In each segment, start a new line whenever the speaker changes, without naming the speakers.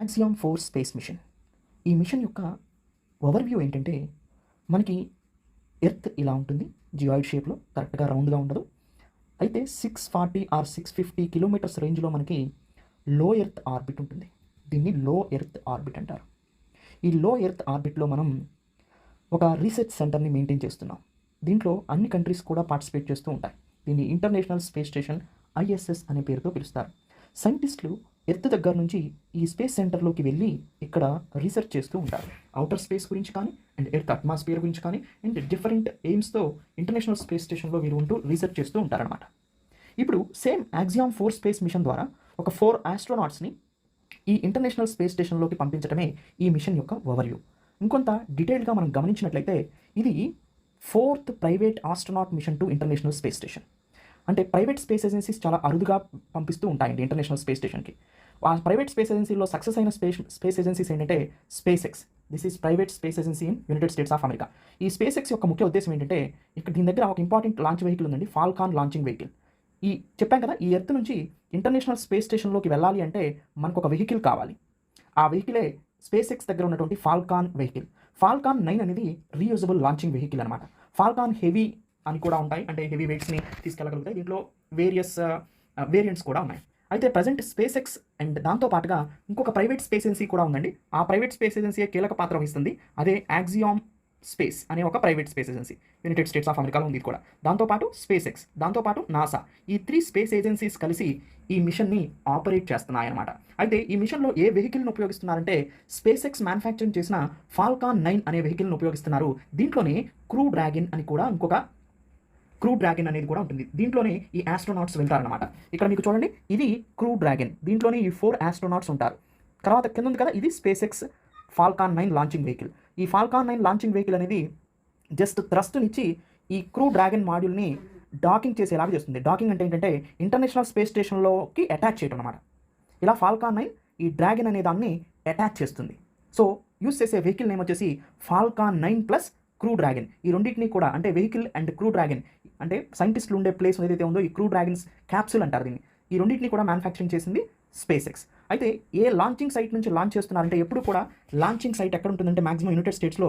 Axiom four space mission. ఈ mission యొక్క overview ఏంటంటే మనకి ఎర్త్ ఇలా ఉంటుంది జియాయిడ్ షేప్లో కరెక్ట్గా రౌండ్గా ఉండదు. అయితే six forty or six fifty kilometres రేంజ్లో మనకి లో ఎర్త్ ఆర్బిట్ ఉంటుంది. దీన్ని లో ఎర్త్ ఆర్బిట్ అంటారు. ఈ లో ఎర్త్ ఆర్బిట్లో మనం ఒక రీసెర్చ్ సెంటర్ని మెయింటైన్ చేస్తున్నాం. దీంట్లో అన్ని కంట్రీస్ కూడా పార్టిసిపేట్ చేస్తూ ఉంటాయి. దీన్ని ఇంటర్నేషనల్ స్పేస్ స్టేషన్ ఐఎస్ఎస్ అనే పేరుతో పిలుస్తారు. సైంటిస్టులు ఎర్త్ దగ్గర నుంచి ఈ స్పేస్ సెంటర్లోకి వెళ్ళి ఇక్కడ రీసెర్చ్ చేస్తూ ఉంటారు. అవుటర్ స్పేస్ గురించి కానీ అండ్ ఎర్త్ అట్మాస్ఫియర్ గురించి కానీ అండ్ డిఫరెంట్ ఎయిమ్స్తో ఇంటర్నేషనల్ స్పేస్ స్టేషన్లో మీరు ఉంటూ రీసెర్చ్ చేస్తూ ఉంటారనమాట ఇప్పుడు same Axiom four space mission ద్వారా ఒక ఫోర్ ఆస్ట్రోనాట్స్ని ఈ ఇంటర్నేషనల్ స్పేస్ స్టేషన్లోకి పంపించడమే ఈ మిషన్ యొక్క ఓవర్వ్యూ. ఇంకొంత డీటెయిల్గా మనం గమనించినట్లయితే ఇది fourth private astronaut mission to international space station. అంటే ప్రైవేట్ స్పేస్ ఏజెన్సీస్ చాలా అరుదుగా పంపిస్తూ ఉంటాయండి ఇంటర్నేషనల్ స్పేస్ స్టేషన్కి. ఆ ప్రైవేట్ స్పేస్ ఏజెన్సీలో సక్సెస్ అయిన స్పేస్ స్పేస్ ఏజెన్సీస్ ఏంటంటే SpaceX this is private space agency in United States of America ఈ స్పేస్ ఎక్స్ యొక్క ముఖ్య ఉద్దేశం ఏంటంటే ఇక్కడ దీని దగ్గర ఒక ఇంపార్టెంట్ లాంచ్ వెహికల్ ఉందండి ఫాల్కాన్ లాంచింగ్ వెహికల్ ఈ చెప్పాం కదా ఈ ఎర్త్ నుంచి ఇంటర్నేషనల్ స్పేస్ స్టేషన్లోకి వెళ్ళాలి అంటే మనకు ఒక వెహికల్ కావాలి. ఆ వెహికలే స్పేస్ ఎక్స్ దగ్గర ఉన్నటువంటి ఫాల్కాన్ వెహికల్ ఫాల్కాన్ నైన్ అనేది రీయూజబుల్ లాంచింగ్ వెహికల్ అనమాట ఫాల్కాన్ హెవీ అని కూడా ఉంటాయి. అంటే హెవీ వెయిట్స్ని తీసుకెళ్ళగలుగుతాయి. దీంట్లో వేరియస్ వేరియంట్స్ uh, uh, కూడా ఉన్నాయి. అయితే ప్రజెంట్ స్పేస్ ఎక్స్ అండ్ దాంతో పాటుగా ఇంకొక ప్రైవేట్ స్పేస్ ఏజెన్సీ కూడా ఉందండి. ఆ ప్రైవేట్ స్పేస్ ఏజెన్సీ కీలక పాత్ర వహిస్తుంది? అదే యాక్సియామ్ స్పేస్ అనే ఒక private space agency United States of అమెరికాలో ఉంది కూడా. దాంతోపాటు స్పేస్ ఎక్స్ దాంతోపాటు నాసా ఈ త్రీ స్పేస్ ఏజెన్సీస్ కలిసి ఈ మిషన్ని ఆపరేట్ చేస్తున్నాయన్నమాట. అయితే ఈ మిషన్లో ఏ వెహికల్ని ఉపయోగిస్తున్నారంటే స్పేస్ ఎక్స్ మ్యానుఫ్యాక్చరింగ్ చేసిన ఫాల్కాన్ నైన్ అనే వెహికల్ని ఉపయోగిస్తున్నారు. దీంట్లోనే క్రూ డ్రాగన్ అని కూడా ఇంకొక క్రూ డ్రాగన్ అనేది కూడా ఉంటుంది. దీంట్లోనే ఈ ఆస్ట్రోనాట్స్ వెళ్తారనమాట ఇక్కడ మీకు చూడండి ఇది క్రూ డ్రాగన్ దీంట్లోనే ఈ ఫోర్ ఆస్ట్రోనాట్స్ ఉంటారు. తర్వాత కింద ఉంది కదా ఇది space X Falcon nine launching vehicle ఈ ఫాల్కాన్ నైన్ లాంచింగ్ వెహికల్ అనేది జస్ట్ థ్రస్ట్నిచ్చి ఈ క్రూ డ్రాగన్ మాడ్యూల్ని డాకింగ్ చేసేలాగా చేస్తుంది. డాకింగ్ అంటే ఏంటంటే ఇంటర్నేషనల్ స్పేస్ స్టేషన్లోకి అటాచ్ చేయడం అనమాట ఇలా ఫాల్కాన్ నైన్ ఈ డ్రాగన్ అనే దాన్ని అటాచ్ చేస్తుంది. సో యూస్ చేసే వెహికల్ నేమ్ వచ్చేసి Falcon nine plus Crew Dragon ఈ రెండింటిని కూడా అంటే వెహికల్ అండ్ క్రూ డ్రాగన్ అంటే సైంటిస్టులు ఉండే ప్లేస్ ఏదైతే ఉందో ఈ క్రూ డ్రాగన్స్ క్యాప్సూల్ అంటారు దీన్ని. ఈ రెండింటిని కూడా మ్యానుఫ్యాక్చరింగ్ చేసింది స్పేస్ ఎక్స్ అయితే ఏ లాంచింగ్ సైట్ నుంచి లాంచ్ చేస్తున్నారంటే ఎప్పుడు కూడా లాంచింగ్ సైట్ ఎక్కడ ఉంటుందంటే మాక్సిమం యునైటెడ్ స్టేట్స్లో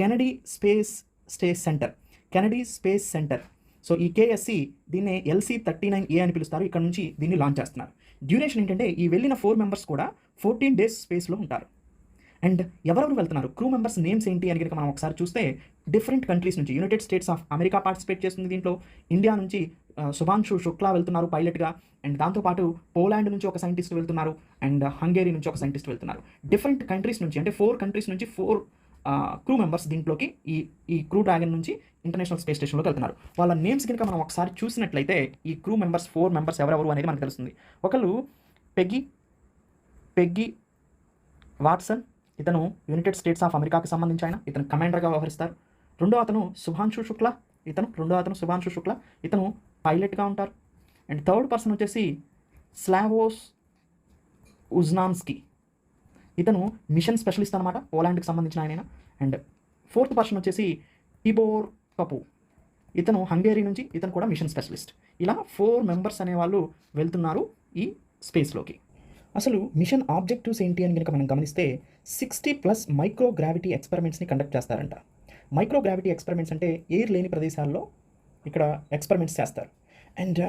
Kennedy space stays centre Kennedy space centre so ఈ కేఎస్సి దీన్ని ఎల్సీ థర్టీ నైన్ ఏ అని పిలుస్తారు. ఇక్కడ నుంచి దీన్ని లాంచ్ చేస్తున్నారు. డ్యూరేషన్ ఏంటంటే ఈ వెళ్ళిన ఫోర్ మెంబర్స్ కూడా ఫోర్టీన్ డేస్ స్పేస్లో ఉంటారు. అండ్ ఎవరెవరు వెళ్తున్నారు? క్రూ మెంబర్స్ నేమ్స్ ఏంటి అని కనుక మనం ఒకసారి చూస్తే డిఫరెంట్ కంట్రీస్ నుంచి United States of America participate చేస్తుంది దీంట్లో. ఇండియా నుంచి ఆ, శుభాంశు శుక్లా వెళ్తున్నారు పైలట్గా. అండ్ దాంతోపాటు పోలాండ్ నుంచి ఒక సైంటిస్ట్ వెళ్తున్నారు. అండ్ హంగేరీ నుంచి ఒక సైంటిస్ట్ వెళ్తున్నారు. డిఫరెంట్ కంట్రీస్ నుంచి అంటే ఫోర్ కంట్రీస్ నుంచి ఫోర్ క్రూ మెంబర్స్ దీంట్లోకి ఈ ఈ క్రూ డ్రాగన్ నుంచి ఇంటర్నేషనల్ స్పేస్ స్టేషన్లోకి వెళ్తున్నారు. వాళ్ళ నేమ్స్ కనుక మనం ఒకసారి చూసినట్లయితే ఈ క్రూ మెంబర్స్ ఫోర్ మెంబర్స్ ఎవరెవరు అనేది మనకు తెలుస్తుంది. ఒకళ్ళు పెగ్గి పెగ్గి వాట్సన్ ఇతను యునైటెడ్ స్టేట్స్ ఆఫ్ అమెరికాకి సంబంధించి ఆయన ఇతను కమాండర్గా వ్యవహరిస్తారు. రెండో అతను శుభాంశు శుక్ల ఇతను రెండో అతను శుభాంశు శుక్ల ఇతను పైలట్గా ఉంటారు. అండ్ థర్డ్ పర్సన్ వచ్చేసి స్లావోస్ ఉజ్నాన్స్కి ఇతను మిషన్ స్పెషలిస్ట్ అనమాట పోలాండ్కి సంబంధించిన ఆయన అండ్ ఫోర్త్ పర్సన్ వచ్చేసి టిబోర్ కపు ఇతను హంగేరీ నుంచి ఇతను కూడా మిషన్ స్పెషలిస్ట్ ఇలా ఫోర్ మెంబర్స్ అనేవాళ్ళు వెళ్తున్నారు ఈ స్పేస్లోకి అసలు మిషన్ ఆబ్జెక్టివ్స్ ఏంటి అని కనుక మనం గమనిస్తే సిక్స్టీ ప్లస్ మైక్రోగ్రావిటీ ఎక్స్పెరిమెంట్స్ని కండక్ట్ చేస్తారంట. మైక్రోగ్రావిటీ ఎక్స్పెరిమెంట్స్ అంటే ఎయిర్ లేని ప్రదేశాల్లో ఇక్కడ ఎక్స్పెరిమెంట్స్ చేస్తారు. And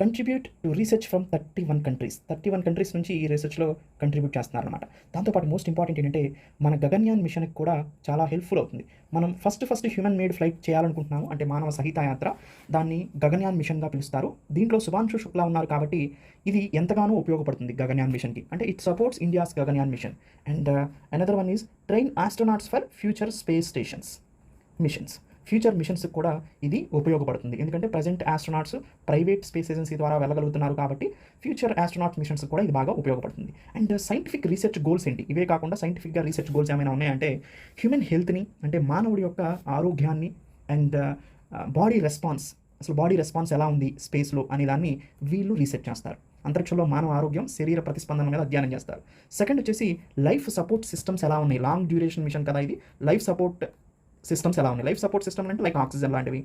contribute to research from thirty one countries thirty one countries నుంచి ఈ రీసెర్చ్లో కంట్రిబ్యూట్ చేస్తున్నారనమాట దాంతోపాటు మోస్ట్ ఇంపార్టెంట్ ఏంటంటే మన గగన్యాన్ మిషన్కి కూడా చాలా హెల్ప్ఫుల్ అవుతుంది. మనం first first human made flight చేయాలనుకుంటున్నాము అంటే మానవ సహిత యాత్ర. దాన్ని గగన్యాన్ మిషన్గా పిలుస్తారు. దీంట్లో శుభాంశు శుక్లా ఉన్నారు కాబట్టి ఇది ఎంతగానో ఉపయోగపడుతుంది గగన్యాన్ మిషన్కి అంటే it supports India's Gaganyaan mission and another one is train astronauts for future space stations missions future మిషన్స్కి కూడా ఇది ఉపయోగపడుతుంది. ఎందుకంటే present astronauts private space agency ద్వారా వెళ్ళగలుగుతున్నారు కాబట్టి ఫ్యూచర్ ఆస్ట్రోనాట్ మిషన్స్ కూడా ఇది బాగా ఉపయోగపడుతుంది. అండ్ సైంటిఫిక్ రీసెర్చ్ గోల్స్ ఏంటి? ఇవే కాకుండా సైంటిఫిక్గా రీసెర్చ్ గోల్స్ ఏమైనా ఉన్నాయంటే హ్యూమన్ హెల్త్ని అంటే మానవుడి యొక్క ఆరోగ్యాన్ని అండ్ బాడీ రెస్పాన్స్ అసలు బాడీ రెస్పాన్స్ ఎలా ఉంది స్పేస్లో అనే దాన్ని వీళ్ళు రీసెర్చ్ చేస్తారు. అంతరిక్షంలో మానవ ఆరోగ్యం శరీర ప్రతిస్పందన మీద అధ్యయనం చేస్తారు. సెకండ్ వచ్చేసి లైఫ్ సపోర్ట్ సిస్టమ్స్ ఎలా ఉన్నాయి? లాంగ్ డ్యూరేషన్ మిషన్ కదా ఇది. లైఫ్ సపోర్ట్ సిస్టమ్స్ ఎలా ఉన్నాయి? లైఫ్ సపోర్ట్ సిస్టమ్ అంటే లైక్ ఆక్సిజన్ లాంటివి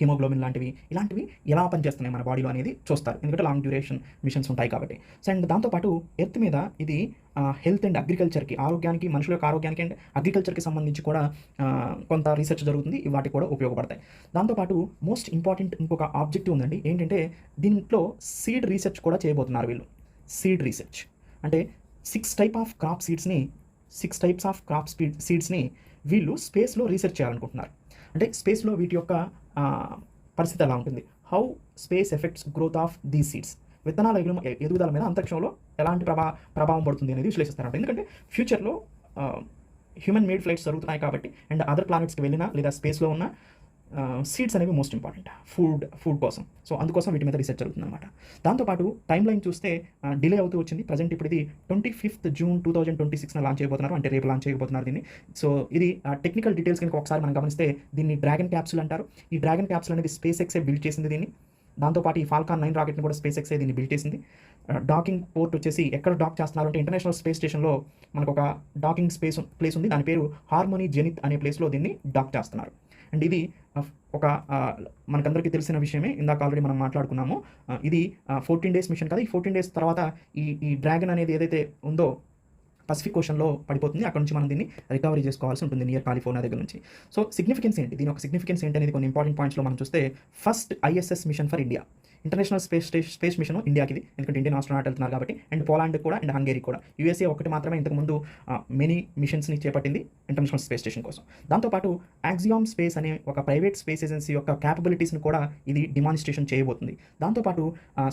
హిమోగ్లోబిన్ లాంటివి ఇలాంటివి ఎలా పనిచేస్తున్నాయి మన బాడీలో అనేది చూస్తారు. ఎందుకంటే లాంగ్ డ్యూరేషన్ మిషన్స్ ఉంటాయి కాబట్టి. సో అండ్ దాంతోపాటు ఎర్త్ మీద ఇది హెల్త్ అండ్ అగ్రికల్చర్కి ఆరోగ్యానికి మనుషుల యొక్క ఆరోగ్యానికి అండ్ అగ్రికల్చర్కి సంబంధించి కూడా కొంత రీసెర్చ్ జరుగుతుంది. వాటికి కూడా ఉపయోగపడతాయి. దాంతోపాటు మోస్ట్ ఇంపార్టెంట్ ఇంకొక ఆబ్జెక్టివ్ ఉందండి. ఏంటంటే దీంట్లో సీడ్ రీసెర్చ్ కూడా చేయబోతున్నారు వీళ్ళు. సీడ్ రీసెర్చ్ అంటే సిక్స్ టైప్ ఆఫ్ క్రాప్ సీడ్స్ని six types of crop speed సీడ్స్ని వీళ్ళు స్పేస్లో రీసెర్చ్ చేయాలనుకుంటున్నారు. అంటే స్పేస్లో వీటి యొక్క పరిస్థితి ఎలా ఉంటుంది? How space effects growth of these seeds విత్తనాల ఎగుమ- ఎదుగుదల మీద అంతరిక్షంలో ఎలాంటి ప్రభా ప్రభావం పడుతుంది అనేది విశ్లేషిస్తారంట. ఎందుకంటే ఫ్యూచర్లో హ్యూమన్ మేడ్ ఫ్లైట్స్ జరుగుతున్నాయి కాబట్టి అండ్ అదర్ ప్లానెట్స్కి వెళ్ళినా లేదా స్పేస్లో ఉన్న సీడ్స్ అనేవి మోస్ట్ ఇంపార్టెంట్ ఫుడ్ ఫుడ్ కోసం. సో అందుకోసం వీటి మీద రీసెర్చ్ జరుగుతుందన్నమాట. దాంతోపాటు టైం లైన్ చూస్తే డిలే అవుతూ వచ్చింది. ప్రజెంట్ ఇప్పుడు ఇది twenty fifth June two thousand twenty సిక్స్న launch చేయబోతున్నారు. అంటే రేపు లాంచ్ చేయబోతున్నారు దీన్ని. సో ఇది టెక్నికల్ డీటెయిల్స్ కనుక ఒకసారి మనం గమనిస్తే దీన్ని డ్రాగన్ క్యాప్సుల్ అంటారు. ఈ డ్రాగన్ క్యాప్సుల్ అనేది స్పేస్ ఎక్సే బిల్డ్ చేసింది దీన్ని? దాంతోపాటు ఈ ఫాల్కాన్ నైన్ రాకెట్ని కూడా స్పేస్ ఎక్సే దీన్ని బిల్డ్ చేసింది. డాకింగ్ పోర్ట్ వచ్చేసి ఎక్కడ డాక్ చేస్తున్నారు అంటే ఇంటర్నేషనల్ స్పేస్ స్టేషన్లో మనకు ఒక డాకింగ్ స్పేస్ ప్లేస్ ఉంది. దాని పేరు హార్మోనీ జెనిత్ అనే ప్లేస్లో దీన్ని డాక్ చేస్తున్నారు. అండ్ ఇది ఒక మనకందరికీ తెలిసిన విషయమే. ఇందాక ఆల్రెడీ మనం మాట్లాడుకున్నాము. ఇది ఫోర్టీన్ డేస్ మిషన్ కదా. ఈ ఫోర్టీన్ డేస్ తర్వాత ఈ ఈ డ్రాగన్ అనేది ఏదైతే ఉందో పసిఫిక్ ఓషన్లో పడిపోతుంది అక్కడ నుంచి మనం దీన్ని రికవరీ చేసుకోవాల్సి ఉంటుంది నియర్ కాలిఫోర్నియా దగ్గర నుంచి. సో సిగ్నిఫికెన్స్ ఏంటి? దీని ఒక సిగ్నిఫికెన్స్ ఏంటి అనేది కొన్ని ఇంపార్టెంట్ పాయింట్స్లో మనం చూస్తే first ISS mission for India international space space mission ఇండియాకి ఇది ఎందుకంటే ఇండియన్ ఆస్ట్రోనాట్ వెళ్తున్నారు కాబట్టి. అండ్ పోలాండ్ కూడా అండ్ హంగేరీ కూడా. యూఎస్ఏ ఒకటి మాత్రమే ఇంతకుముందు మెనీ మిషన్స్ని చేపట్టింది ఇంటర్నేషనల్ స్పేస్ స్టేషన్ కోసం. దాంతోపాటు యాక్సియామ్ స్పేస్ అనే ఒక ప్రైవేట్ స్పేస్ ఏజెన్సీ యొక్క క్యాపబిలిటీస్ని కూడా ఇది డిమాన్స్ట్రేషన్ చేయబోతుంది. దాంతోపాటు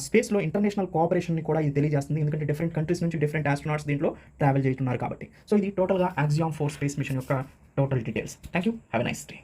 స్పేస్లో ఇంటర్నేషనల్ కోఆపరేషన్ని కూడా ఇది తెలియజేస్తుంది. ఎందుకంటే డిఫరెంట్ కంట్రీస్ నుంచి డిఫరెంట్ ఆస్ట్రోనాట్స్ దీంట్లో ట్రావెల్ చేస్తున్నారు కాబట్టి. సో ఇది టోటల్గా యాక్సియామ్ ఫోర్ స్పేస్ మిషన్ యొక్క total details thank you have a nice day